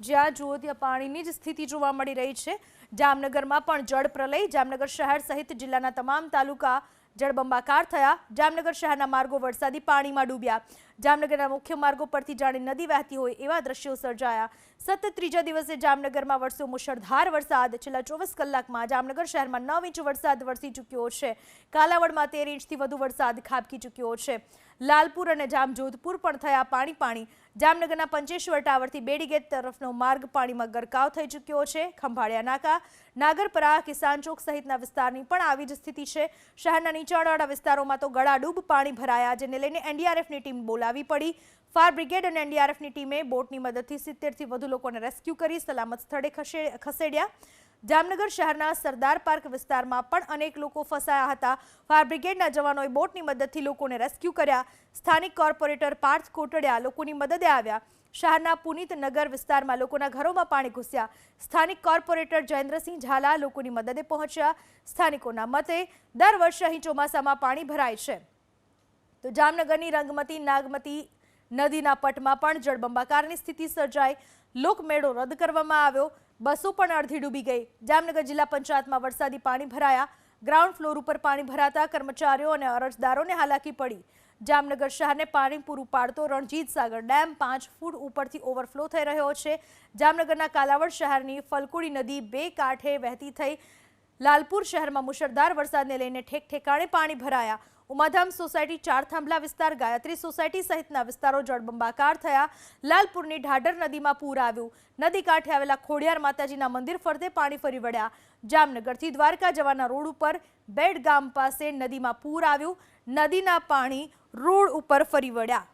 જ્યાં જુઓ ત્યાં પાણીની જ સ્થિતિ જોવા મળી રહી છે. જામનગરમાં પણ જળ પ્રલય, જામનગર શહેર સહિત જિલ્લાના તમામ તાલુકા જળબંબાકાર થયા. જામનગર શહેરના માર્ગો વરસાદી પાણીમાં ડૂબ્યા. જામનગરના મુખ્ય માર્ગો પરથી જાણે નદી વહેતી હોય એવા દ્રશ્યો સર્જાયા. સતત ત્રીજા દિવસે જામનગરમાં વરસ્યો મુશળધાર વરસાદ. છેલ્લા ચોવીસ કલાકમાં જામનગર શહેરમાં નવ ઇંચ વરસાદ વરસી ચૂક્યો છે. કાલાવડમાં તેર ઇંચથી વધુ વરસાદ ખાબકી ચૂક્યો છે. લાલપુર અને જામજોધપુર પણ થયા પાણી પાણી. જામનગરના પંચેશ્વર ટાવરથી બેડીગેટ તરફનો માર્ગ પાણીમાં ગરકાવ થઈ ચૂક્યો છે. ખંભાળિયા નાકા, નાગરપરા, કિસાન ચોક સહિતના વિસ્તારની પણ આવી જ સ્થિતિ છે. શહેરના નીચાણવાળા વિસ્તારોમાં તો ગળાડૂબ પાણી ભરાયા, જેને લઈને એનડીઆરએફની ટીમ બોલાવી પડી. ફાયર બ્રિગેડ અને એનડીઆરએફની ટીમે બોટની મદદથી સિત્તેરથી વધુ લોકોને રેસ્ક્યુ કરી સલામત સ્થળે ખસેડ્યા. જામનગર શહેરના સરદાર પાર્ક વિસ્તારમાં પણ અનેક લોકો ફસાયા હતા. ફાયર બ્રિગેડના જવાનોએ બોટની મદદથી લોકોને રેસ્ક્યુ કર્યા. સ્થાનિક કોર્પોરેટર પાર્થ કોટડિયા લોકોની મદદે આવ્યા. શહેરના પુનિત નગર વિસ્તારમાં લોકોના ઘરોમાં પાણી ઘૂસ્યા. સ્થાનિક કોર્પોરેટર જયેન્દ્રસિંહ ઝાલા લોકોની મદદે પહોંચ્યા. સ્થાનિકોના મતે, દર વર્ષે અહીં ચોમાસામાં પાણી ભરાય છે. તો જામનગરની રંગમતી નાગમતી નદીના પટમાં પણ જળબંબાકારની સ્થિતિ સર્જાઈ. લોકમેળો રદ કરવામાં આવ્યો. બસો પણ અડધી ડૂબી ગઈ. જામનગર જિલ્લા પંચાયતમાં વરસાદી પાણી ભરાયા. ગ્રાઉન્ડ ફ્લોર ઉપર પાણી ભરાતા કર્મચારીઓ અને અરજદારોને હાલાકી પડી. જામનગર શહેરને પાણી પૂરું પાડતો રણજીત સાગર ડેમ પાંચ ફૂટ ઉપરથી ઓવરફ્લો થઈ રહ્યો છે. જામનગરના કાલાવડ શહેરની ફલકુડી નદી બે કાંઠે વહેતી થઈ લાલપુર શહેરમાં મુશળધાર વરસાદને લઈને ઠેક ઠેકાણે પાણી ભરાયા. ઉમાધામ સોસાયટી ચાર થાંભલા વિસ્તાર, ગાયત્રી સોસાયટી સહિતના વિસ્તારો જળબંબાકાર થયા. લાલપુરની ઢાઢર નદીમાં પૂર આવ્યું. નદી કાંઠે આવેલા ખોડિયાર માતાજીના મંદિર ફરતે પાણી ફરી વળ્યા. જામનગરથી દ્વારકા જવાના રોડ ઉપર બેડ ગામ પાસે નદીમાં પૂર આવ્યું. નદીના પાણી રોડ ઉપર ફરી વળ્યા.